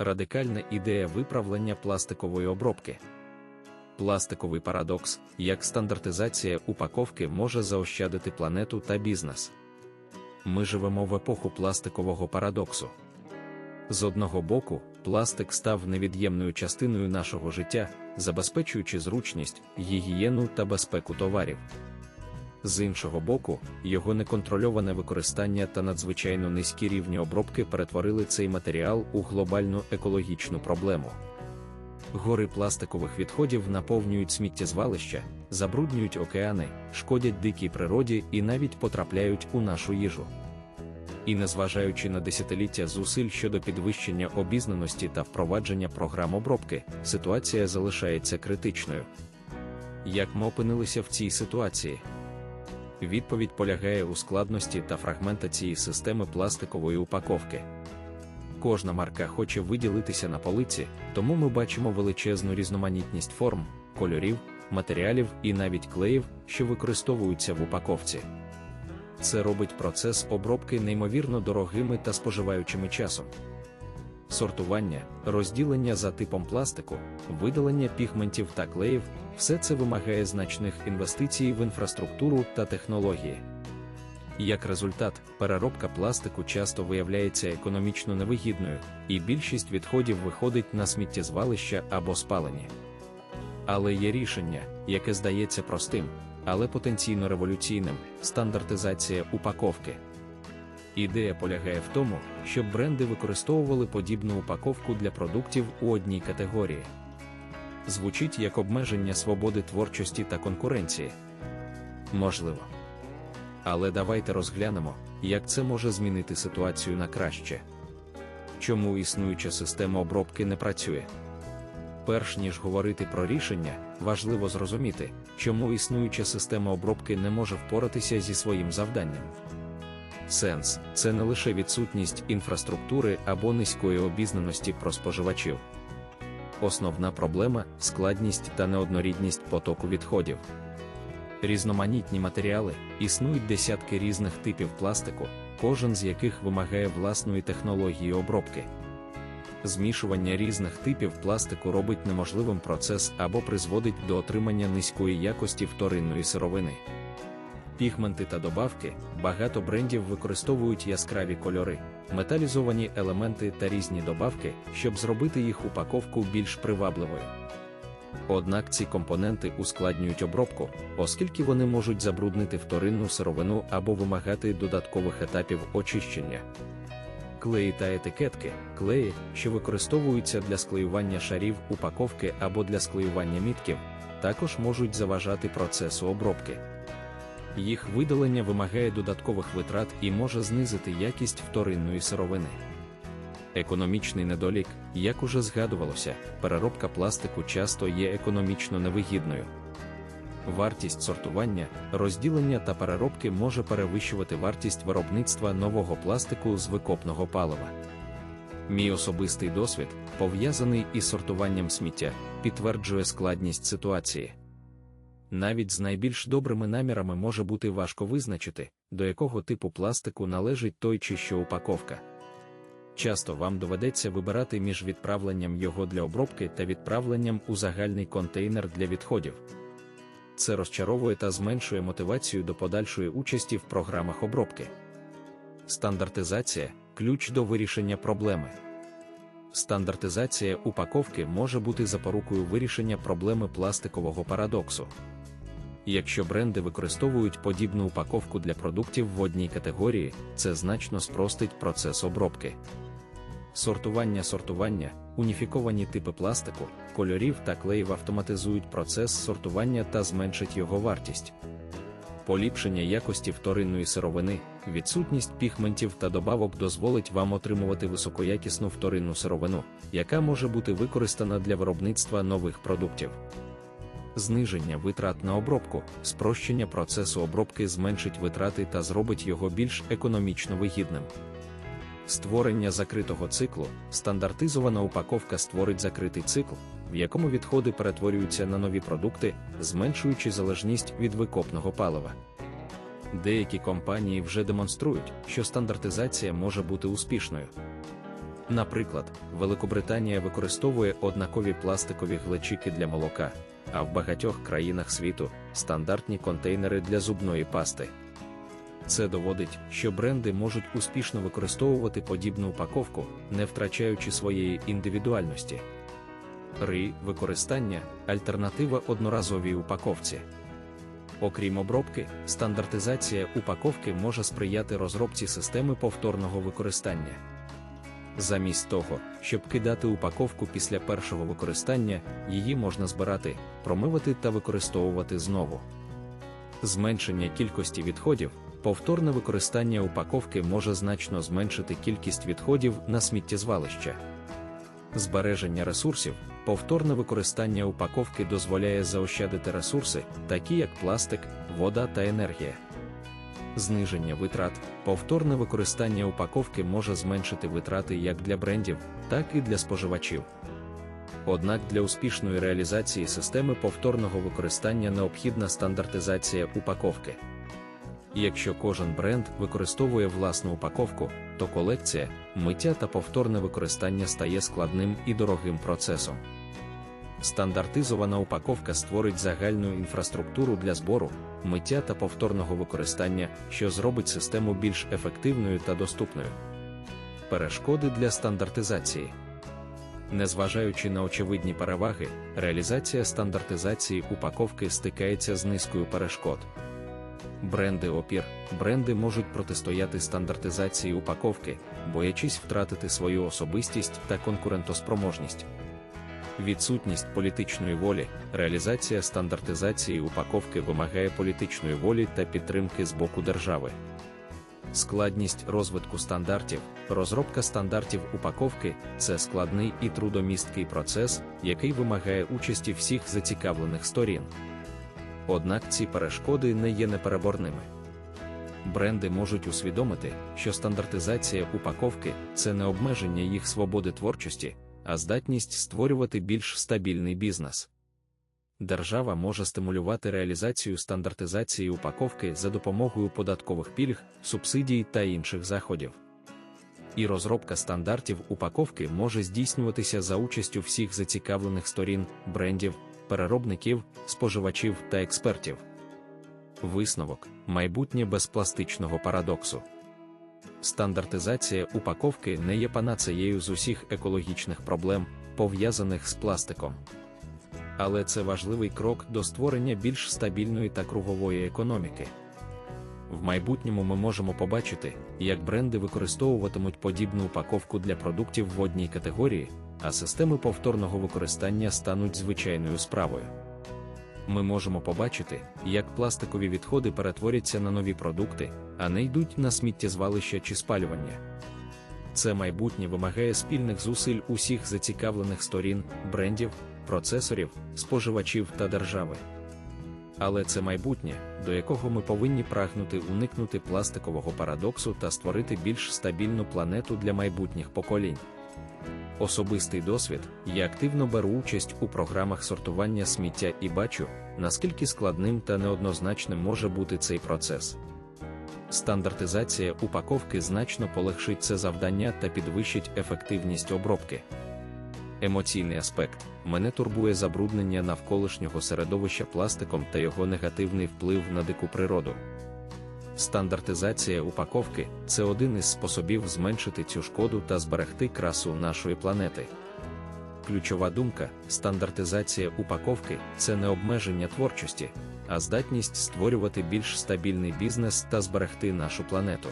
радикальна ідея виправлення пластикової обробки. Пластиковий парадокс, як стандартизація упаковки може заощадити планету та бізнес. Ми живемо в епоху пластикового парадоксу. З одного боку, пластик став невід'ємною частиною нашого життя, забезпечуючи зручність, гігієну та безпеку товарів. З іншого боку, його неконтрольоване використання та надзвичайно низькі рівні обробки перетворили цей матеріал у глобальну екологічну проблему. Гори пластикових відходів наповнюють сміттєзвалища, забруднюють океани, шкодять дикій природі і навіть потрапляють у нашу їжу. І незважаючи на десятиліття зусиль щодо підвищення обізнаності та впровадження програм обробки, ситуація залишається критичною. Як ми опинилися в цій ситуації? Відповідь полягає у складності та фрагментації системи пластикової упаковки. Кожна марка хоче виділитися на полиці, тому ми бачимо величезну різноманітність форм, кольорів, матеріалів і навіть клеїв, що використовуються в упаковці. Це робить процес обробки неймовірно дорогими та споживаючими часом. Сортування, розділення за типом пластику, видалення пігментів та клеїв все це вимагає значних інвестицій в інфраструктуру та технології. Як результат, переробка пластику часто виявляється економічно невигідною, і більшість відходів виходить на сміттєзвалища або спалені. Але є рішення, яке здається простим, але потенційно революційним стандартизація упаковки. Ідея полягає в тому, щоб бренди використовували подібну упаковку для продуктів у одній категорії. Звучить як обмеження свободи творчості та конкуренції. Можливо. Але давайте розглянемо, як це може змінити ситуацію на краще. Чому існуюча система обробки не працює? Перш ніж говорити про рішення, важливо зрозуміти, чому існуюча система обробки не може впоратися зі своїм завданням. Сенс це не лише відсутність інфраструктури або низької обізнаності про споживачів. Основна проблема складність та неоднорідність потоку відходів. Різноманітні матеріали існують десятки різних типів пластику, кожен з яких вимагає власної технології обробки. Змішування різних типів пластику робить неможливим процес або призводить до отримання низької якості вторинної сировини. Пігменти та добавки, багато брендів використовують яскраві кольори, металізовані елементи та різні добавки, щоб зробити їх упаковку більш привабливою. Однак ці компоненти ускладнюють обробку, оскільки вони можуть забруднити вторинну сировину або вимагати додаткових етапів очищення. Клеї та етикетки, клеї, що використовуються для склеювання шарів упаковки або для склеювання мітків, також можуть заважати процесу обробки. Їх видалення вимагає додаткових витрат і може знизити якість вторинної сировини. Економічний недолік, як уже згадувалося, переробка пластику часто є економічно невигідною. Вартість сортування, розділення та переробки може перевищувати вартість виробництва нового пластику з викопного палива. Мій особистий досвід, пов'язаний із сортуванням сміття, підтверджує складність ситуації. Навіть з найбільш добрими намірами може бути важко визначити, до якого типу пластику належить той чи що упаковка. Часто вам доведеться вибирати між відправленням його для обробки та відправленням у загальний контейнер для відходів. Це розчаровує та зменшує мотивацію до подальшої участі в програмах обробки. Стандартизація ключ до вирішення проблеми. Стандартизація упаковки може бути запорукою вирішення проблеми пластикового парадоксу. Якщо бренди використовують подібну упаковку для продуктів в одній категорії, це значно спростить процес обробки. Сортування сортування, уніфіковані типи пластику, кольорів та клеїв автоматизують процес сортування та зменшать його вартість. Поліпшення якості вторинної сировини, відсутність пігментів та добавок дозволить вам отримувати високоякісну вторинну сировину, яка може бути використана для виробництва нових продуктів. Зниження витрат на обробку, спрощення процесу обробки зменшить витрати та зробить його більш економічно вигідним. Створення закритого циклу, стандартизована упаковка створить закритий цикл, в якому відходи перетворюються на нові продукти, зменшуючи залежність від викопного палива. Деякі компанії вже демонструють, що стандартизація може бути успішною. Наприклад, Великобританія використовує однакові пластикові глечики для молока, а в багатьох країнах світу стандартні контейнери для зубної пасти. Це доводить, що бренди можуть успішно використовувати подібну упаковку, не втрачаючи своєї індивідуальності. Ри використання альтернатива одноразовій упаковці. Окрім обробки, стандартизація упаковки може сприяти розробці системи повторного використання. Замість того, щоб кидати упаковку після першого використання, її можна збирати, промивати та використовувати знову. Зменшення кількості відходів, повторне використання упаковки може значно зменшити кількість відходів на сміттєзвалища. Збереження ресурсів, повторне використання упаковки дозволяє заощадити ресурси, такі як пластик, вода та енергія. Зниження витрат, повторне використання упаковки може зменшити витрати як для брендів, так і для споживачів. Однак для успішної реалізації системи повторного використання необхідна стандартизація упаковки. Якщо кожен бренд використовує власну упаковку, то колекція, миття та повторне використання стає складним і дорогим процесом. Стандартизована упаковка створить загальну інфраструктуру для збору, миття та повторного використання, що зробить систему більш ефективною та доступною. Перешкоди для стандартизації. Незважаючи на очевидні переваги, реалізація стандартизації упаковки стикається з низкою перешкод. Бренди опір, бренди можуть протистояти стандартизації упаковки, боячись втратити свою особистість та конкурентоспроможність. Відсутність політичної волі, реалізація стандартизації упаковки вимагає політичної волі та підтримки з боку держави. Складність розвитку стандартів, розробка стандартів упаковки це складний і трудомісткий процес, який вимагає участі всіх зацікавлених сторін. Однак ці перешкоди не є непереборними. Бренди можуть усвідомити, що стандартизація упаковки це не обмеження їх свободи творчості, а здатність створювати більш стабільний бізнес. Держава може стимулювати реалізацію стандартизації упаковки за допомогою податкових пільг, субсидій та інших заходів. І розробка стандартів упаковки може здійснюватися за участю всіх зацікавлених сторін, брендів, переробників, споживачів та експертів. Висновок майбутнє без пластичного парадоксу. Стандартизація упаковки не є панацеєю з усіх екологічних проблем, пов'язаних з пластиком. Але це важливий крок до створення більш стабільної та кругової економіки. В майбутньому ми можемо побачити, як бренди використовуватимуть подібну упаковку для продуктів в одній категорії, а системи повторного використання стануть звичайною справою. Ми можемо побачити, як пластикові відходи перетворяться на нові продукти, а не йдуть на сміттєзвалища чи спалювання. Це майбутнє вимагає спільних зусиль усіх зацікавлених сторін, брендів, процесорів, споживачів та держави. Але це майбутнє, до якого ми повинні прагнути уникнути пластикового парадоксу та створити більш стабільну планету для майбутніх поколінь. Особистий досвід, я активно беру участь у програмах сортування сміття і бачу, наскільки складним та неоднозначним може бути цей процес. Стандартизація упаковки значно полегшить це завдання та підвищить ефективність обробки. Емоційний аспект мене турбує забруднення навколишнього середовища пластиком та його негативний вплив на дику природу. Стандартизація упаковки це один із способів зменшити цю шкоду та зберегти красу нашої планети. Ключова думка: стандартизація упаковки це не обмеження творчості, а здатність створювати більш стабільний бізнес та зберегти нашу планету.